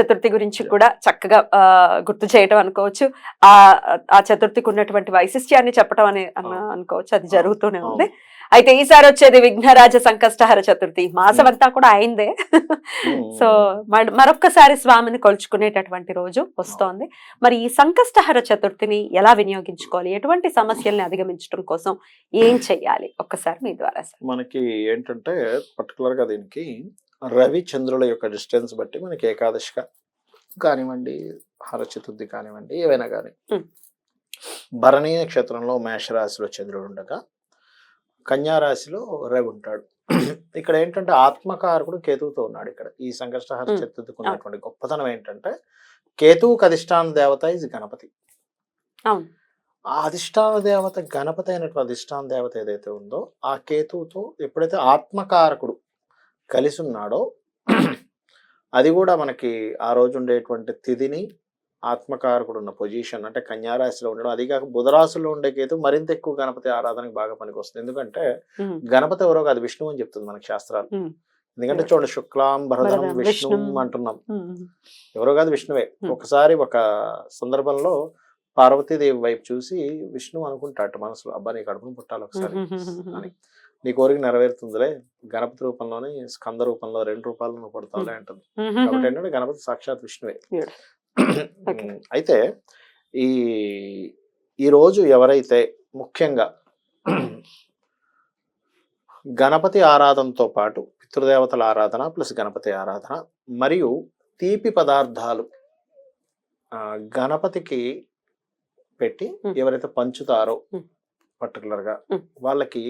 చతుర్థి గురించి కూడా చక్కగా గుర్తు చేయటం అనుకోవచ్చు. ఆ ఆ చతుర్థికి ఉన్నటువంటి వైశిష్ట్యాన్ని చెప్పడం అని. అనుకోవచ్చు. అది జరుగుతూనే ఉంది. అయితే ఈసారి వచ్చేది విఘ్నరాజ సంకష్టహర చతుర్థి. మాసం అంతా కూడా అయిందే. సో మరొక్కసారి స్వామిని కొలుచుకునేటటువంటి రోజు వస్తోంది. మరి ఈ సంకష్టహర చతుర్థిని ఎలా వినియోగించుకోవాలి? ఎటువంటి సమస్యల్ని అధిగమించడం కోసం ఏం చెయ్యాలి ఒక్కసారి మీ ద్వారా సార్. మనకి ఏంటంటే పర్టికులర్గా దీనికి రవి చంద్రుల యొక్క డిస్టెన్స్ బట్టి మనకి ఏకాదశిగా కానివ్వండి హర చతుర్థి కానివ్వండి ఏవైనా కానీ. భరణీ నక్షత్రంలో మేషరాశిలో చంద్రుడు ఉండగా కన్యా రాశిలో రవి ఉంటాడు ఇక్కడ ఏంటంటే ఆత్మకారకుడు కేతువుతో ఉన్నాడు ఇక్కడ ఈ సంకష్టహర. చతుర్థికి ఉన్నటువంటి గొప్పతనం ఏంటంటే కేతువుకి అధిష్టాన దేవత ఇది గణపతి ఆ అధిష్టాన దేవత గణపతి అయినటువంటి అధిష్టాన దేవత ఏదైతే ఉందో ఆ కేతువుతో ఎప్పుడైతే ఆత్మకారకుడు కలిసి ఉన్నాడో అది కూడా మనకి ఆ రోజు ఉండేటువంటి తిథిని ఆత్మకారకుడు ఉన్న పొజిషన్ అంటే కన్యారాశిలో ఉండడం అది కాక బుధరాశిలో ఉండే కేతు మరింత ఎక్కువ గణపతి ఆరాధనకి బాగా పనికొస్తుంది. ఎందుకంటే గణపతి ఎవరో కాదు విష్ణువు అని చెప్తుంది మనకి శాస్త్రాలు. ఎందుకంటే చూడండి శుక్లాం భరధరం, విష్ణు. అంటున్నాం. ఎవరో కాదు విష్ణువే. ఒకసారి ఒక సందర్భంలో పార్వతీదేవి వైపు చూసి విష్ణు అనుకుంటాట మనసులో అబ్బా నీ కడుపును పుట్టాలి ఒకసారి అని. నీ కోరిక నెరవేరుతుందిలే. గణపతి రూపంలోనే స్కంద రూపంలో రెండు రూపాయలు నువ్వు పుడతావులే అంటుంది. కాబట్టి ఏంటంటే గణపతి సాక్షాత్ విష్ణువే. అయితే ఈ ఈ రోజు ఎవరైతే ముఖ్యంగా గణపతి ఆరాధనతో పాటు పితృదేవతల ఆరాధన ప్లస్ గణపతి ఆరాధన మరియు తీపి పదార్థాలు గణపతికి పెట్టి. ఎవరైతే పంచుతారో. పర్టికులర్గా Hmm. వాళ్ళకి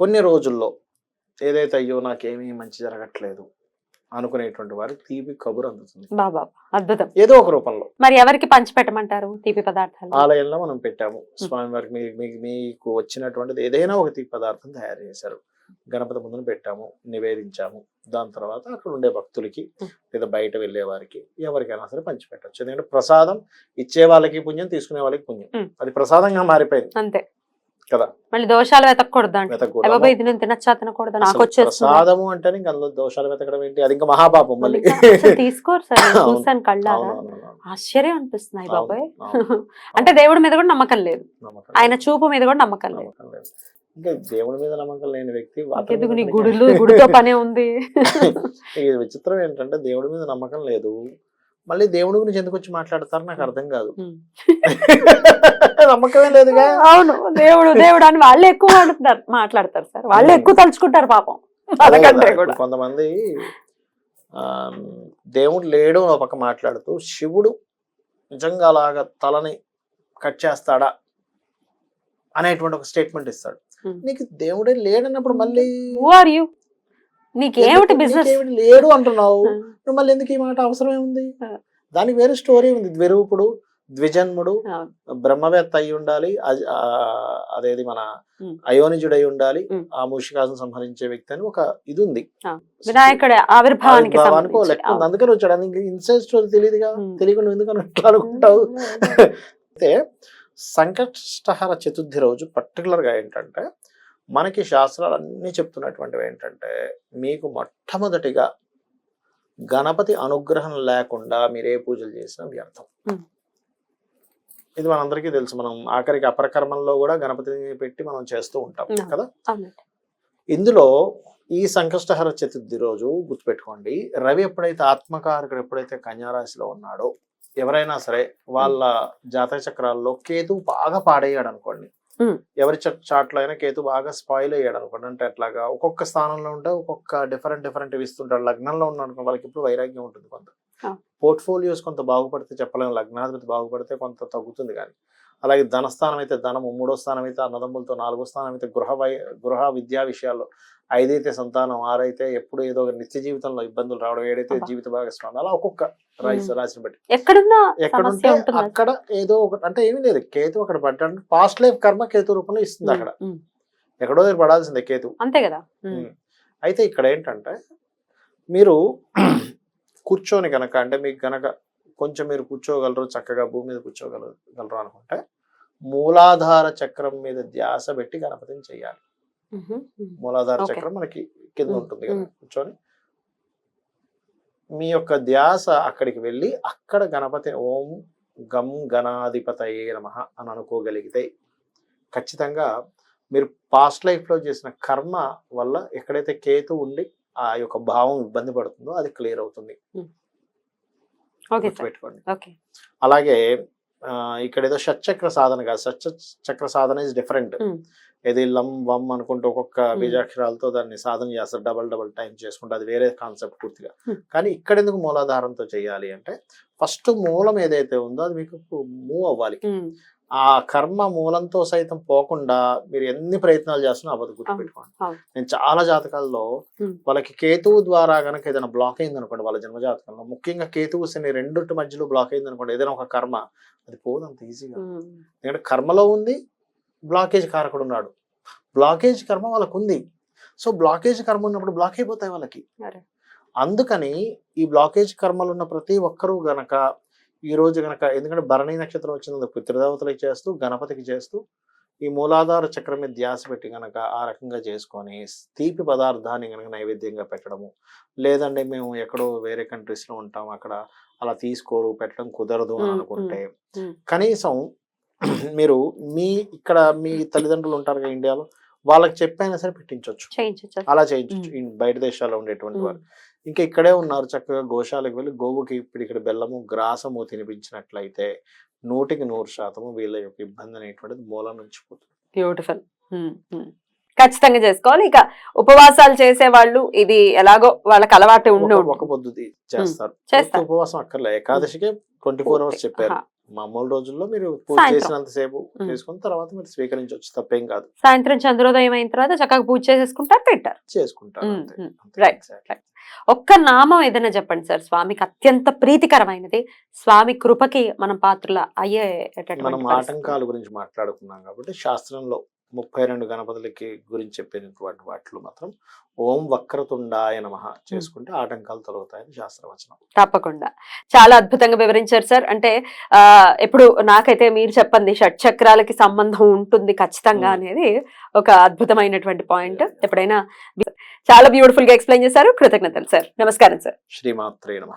కొన్ని రోజుల్లో ఏదైతే అయ్యో నాకేమీ మంచి జరగట్లేదు అనుకునేటువంటి వారికి తీపి కబురు అందుతుంది. బాబా అద్భుతం. ఏదో ఒక రూపంలో. మరి ఎవరికి పంచిపెట్టమంటారు తీపి పదార్థాలు? ఆలయంలో మనం పెట్టాము. స్వామి వారికి మీకు వచ్చినటువంటిది ఏదైనా ఒక తీపి పదార్థం తయారు చేశారు. గణపతి ముందున పెట్టాము నివేదించాము. దాని తర్వాత అక్కడ ఉండే భక్తులకి. లేదా బయట వెళ్ళే వారికి ఎవరికైనా సరే పంచిపెట్టచ్చు ఎందుకంటే ప్రసాదం ఇచ్చే వాళ్ళకి పుణ్యం తీసుకునే వాళ్ళకి పుణ్యం. అది ప్రసాదంగా మారిపోయింది. అంతే. కదా. మళ్ళీ దోషాలు వెతకూడదు అంటే. ఇది నేను తినచ్చా తినకూడదు నాకు ప్రసాదము అంటే ఇంకా అందులో దోషాలు వెతకడం ఏంటి? అది ఇంకా మహాపాపం మళ్ళీ. తీసుకోరు సార్. చూసాను కళ్ళారా? అవునవునవును. ఆశ్చర్యం అనిపిస్తున్నాయి బాబాయ్. అంటే దేవుడి మీద కూడా నమ్మకం లేదు. ఆయన చూపు మీద కూడా నమ్మకం లేదు. ఇంకా దేవుడి మీద నమ్మకం లేని వ్యక్తి గుడులు గుడితో పనే ఉంది? ఇది విచిత్రం ఏంటంటే దేవుడి మీద నమ్మకం లేదు. మళ్ళీ దేవుడి గురించి ఎందుకు వచ్చి మాట్లాడతారు నాకు అర్థం కాదు. నమ్మకమే లేదుగా? అవును దేవుడు దేవుడు అని వాళ్ళే ఎక్కువ మాట్లాడతారు మాట్లాడతారు సార్. వాళ్ళే ఎక్కువ తలుచుకుంటారు పాపం. కొంతమంది ఆ దేవుడు లేడు ఒక పక్క మాట్లాడుతూ శివుడు నిజంగా అలాగా తలని కట్ చేస్తాడా? అనేటువంటి ఒక స్టేట్మెంట్ ఇస్తాడు. నీకు దేవుడే లేడన్నప్పుడు మళ్ళీ ఆర్ యూ నీకేమిటి బిజినెస్ లేడు అంటున్నావు. నువ్వు మళ్ళీ ఎందుకు ఈ మాట అవసరం ఉంది. దానికి వేరే స్టోరీ ఉంది. ద్విరూపుడు ద్విజన్ముడు. బ్రహ్మవేత్త అయి ఉండాలి. అదేది మన. అయోనిజుడు అయి ఉండాలి. ఆ మూషికాసం సంహరించే వ్యక్తి అని ఒక ఇది ఉంది. వినాయకుడి ఆవిర్భావానికి. లెక్క అందుకని వచ్చాడు. నీకు ఇన్సైడ్ స్టోరీ తెలియదుగా. తెలియకుండా ఎందుకని అట్లా అనుకుంటావు? అయితే సంకష్టహర చతుర్థి రోజు పర్టికులర్గా ఏంటంటే మనకి శాస్త్రాలు అన్ని చెప్తున్నటువంటివి ఏంటంటే మీకు మొట్టమొదటిగా గణపతి అనుగ్రహం లేకుండా మీరు పూజలు చేసినా వ్యర్థం. ఇది మనందరికీ తెలుసు మనం ఆఖరికి అపరకర్మంలో కూడా గణపతిని పెట్టి మనం చేస్తూ ఉంటాం. కదా. ఇందులో ఈ సంకష్టహర చతుర్థి రోజు గుర్తుపెట్టుకోండి రవి ఎప్పుడైతే ఆత్మకారకుడు ఎప్పుడైతే కన్యారాశిలో ఉన్నాడో ఎవరైనా సరే వాళ్ళ జాతక చక్రాల్లో కేతు బాగా పాడయ్యాడు అనుకోండి. ఎవరి చాట్లో అయినా కేతు బాగా స్పాయిల్ అయ్యాడు అనుకోండి. అంటే అట్లాగా ఒక్కొక్క స్థానంలో ఉంటే ఒక్కొక్క డిఫరెంట్ డిఫరెంట్ ఇస్తుంటాడు. లగ్నంలో ఉన్నాడు వాళ్ళకి ఇప్పుడు వైరాగ్యం ఉంటుంది కొంత. పోర్ట్ఫోలియోస్ కొంత బాగుపడితే చెప్పలేము లగ్నాధిపతి బాగుపడితే కొంత తగ్గుతుంది కానీ. అలాగే ధనస్థానం అయితే ధనము మూడో స్థానం అయితే అన్నదమ్ములతో నాలుగో స్థానం అయితే గృహ వై గృహ విద్యా విషయాల్లో ఐదైతే సంతానం ఆరైతే ఎప్పుడు ఏదో ఒక నిత్య జీవితంలో ఇబ్బందులు రావడం ఏడైతే. జీవిత భాగస్వామి అలా ఒక్కొక్క రాశి మ్మ్. రాశిని బట్టి ఎక్కడున్నా ఎక్కడుంటే అక్కడ ఏదో ఒకటి అంటే ఏమీ లేదు కేతు అక్కడ పడ్డాడు పాస్ట్ లైఫ్ కర్మ కేతు రూపంలో ఇస్తుంది అక్కడ. ఎక్కడో దగ్గర పడాల్సిందే కేతు అంతే కదా. అయితే ఇక్కడ ఏంటంటే మీరు కూర్చొని కనుక అంటే మీకు కనుక కొంచెం మీరు కూర్చోగలరు చక్కగా భూమి మీద కూర్చోగలరు గలరు అనుకుంటే మూలాధార చక్రం మీద ధ్యాస పెట్టి గణపతిని చేయాలి. మూలాధార. చక్రం మనకి కింద ఉంటుంది కదా. కూర్చొని. మీ యొక్క ధ్యాస అక్కడికి వెళ్ళి అక్కడ గణపతి ఓం గం గణాధిపతయే నమ అని అనుకోగలిగితే ఖచ్చితంగా మీరు పాస్ట్ లైఫ్లో చేసిన కర్మ వల్ల ఎక్కడైతే కేతు ఉండి ఆ యొక్క భావం ఇబ్బంది పడుతుందో అది క్లియర్ అవుతుంది. ఓకే అలాగే ఇక్కడ ఏదో షట్చక్ర సాధన కాదు షట్ చక్ర సాధన ఇస్ డిఫరెంట్ ఇది లం వమ్ అనుకుంటూ ఒక్కొక్క. బీజాక్షరాలతో దాన్ని సాధన చేస్తారు డబల్ డబల్ టైం చేసుకుంటే అది వేరే కాన్సెప్ట్ పూర్తిగా. కానీ ఇక్కడ ఎందుకు మూలాధారంతో చేయాలి అంటే ఫస్ట్ మూలం ఏదైతే ఉందో అది మీకు మూవ్ అవ్వాలి ఆ కర్మ మూలంతో సైతం పోకుండా మీరు ఎన్ని ప్రయత్నాలు చేస్తున్నా అవ్వదు గుర్తుపెట్టుకోండి. నేను చాలా జాతకాల్లో. వాళ్ళకి కేతువు ద్వారా కనుక ఏదైనా బ్లాక్ అయింది అనుకోండి వాళ్ళ జన్మ జాతకంలో ముఖ్యంగా కేతువు శని రెండుటి మధ్యలో బ్లాక్ అయింది అనుకోండి ఏదైనా ఒక కర్మ అది పోదు అంత ఈజీగా ఎందుకంటే కర్మలో ఉంది బ్లాకేజ్ కారకుడు ఉన్నాడు. బ్లాకేజ్ కర్మ వాళ్ళకు ఉంది సో బ్లాకేజ్ కర్మ ఉన్నప్పుడు బ్లాక్ అయిపోతాయి వాళ్ళకి. అందుకని ఈ బ్లాకేజ్ కర్మలు ఉన్న ప్రతి ఒక్కరూ గనక ఈ రోజు గనక ఎందుకంటే భరణి నక్షత్రం వచ్చింది పితృదేవతలకు చేస్తూ గణపతికి చేస్తూ ఈ మూలాధార చక్రం మీద ధ్యాస పెట్టి గనక ఆ రకంగా చేసుకొని తీపి పదార్థాన్ని గనక నైవేద్యంగా పెట్టడము. లేదంటే మేము ఎక్కడో వేరే కంట్రీస్లో ఉంటాం. అక్కడ అలా తీసుకోరు పెట్టడం కుదరదు అని అనుకుంటే. కనీసం మీరు మీ ఇక్కడ మీ తల్లిదండ్రులు ఉంటారు కదా ఇండియాలో వాళ్ళకి చెప్పైనా సరే పెట్టించవచ్చు అలా చేయించవచ్చు బయట దేశాల్లో ఉండేటువంటి వారు. ఇంకా ఇక్కడే ఉన్నారు చక్కగా గోశాలకు వెళ్ళి గోవుకి ఇప్పుడు ఇక్కడ బెల్లము గ్రాసము తినిపించినట్లయితే నూటికి నూరు శాతము వీళ్ళ యొక్క ఇబ్బంది అనేటువంటిది మూలం నుంచి పోతుంది. బ్యూటిఫుల్. ఖచ్చితంగా చేసుకోవాలి. ఇక ఉపవాసాలు చేసే వాళ్ళు ఇది ఎలాగో వాళ్ళకి అలవాటు ఉండి ఒక- పొద్దు చేస్తారు. ఉపవాసం అక్కర్లే. ఏకాదశికే ట్వంటీ ఫోర్ అవర్స్ చెప్పారు. మామూలు రోజుల్లో మీరు పూజ సాయంత్రం. చేసినంత సేపు మ్మ్. చేసుకున్న తర్వాత మీరు స్వీకరించవచ్చు తప్పేం కాదు సాయంత్రం చంద్రోదయం అయిన తర్వాత చక్కగా పూజ చేసేసుకుంటారు తింటారు చేసుకుంటారు. ఒక్క నామం ఏదైనా చెప్పండి సార్ స్వామికి అత్యంత ప్రీతికరమైనది స్వామి కృపకి మనం పాత్రల అయ్యేటటువంటి మనం. ఆటంకాల గురించి మాట్లాడుకున్నాం కాబట్టి శాస్త్రంలో ముప్పై రెండు గణపతులకి గురించి చెప్పినటువంటి వాటిలో మాత్రం ఓం వక్రతుండాయ నమ చేసుకుంటే ఆటంకాలు తొలగుతాయని శాస్త్రవచనం. తప్పకుండా. చాలా అద్భుతంగా వివరించారు సార్. అంటే ఆ ఇప్పుడు నాకైతే మీరు చెప్పండి షట్ చక్రాలకి సంబంధం ఉంటుంది ఖచ్చితంగా. అనేది ఒక అద్భుతమైనటువంటి పాయింట్. ఎప్పుడైనా చాలా బ్యూటిఫుల్గా ఎక్స్ప్లెయిన్ చేశారు. కృతజ్ఞతలు సార్. నమస్కారం సార్. శ్రీమాత్రే నమ.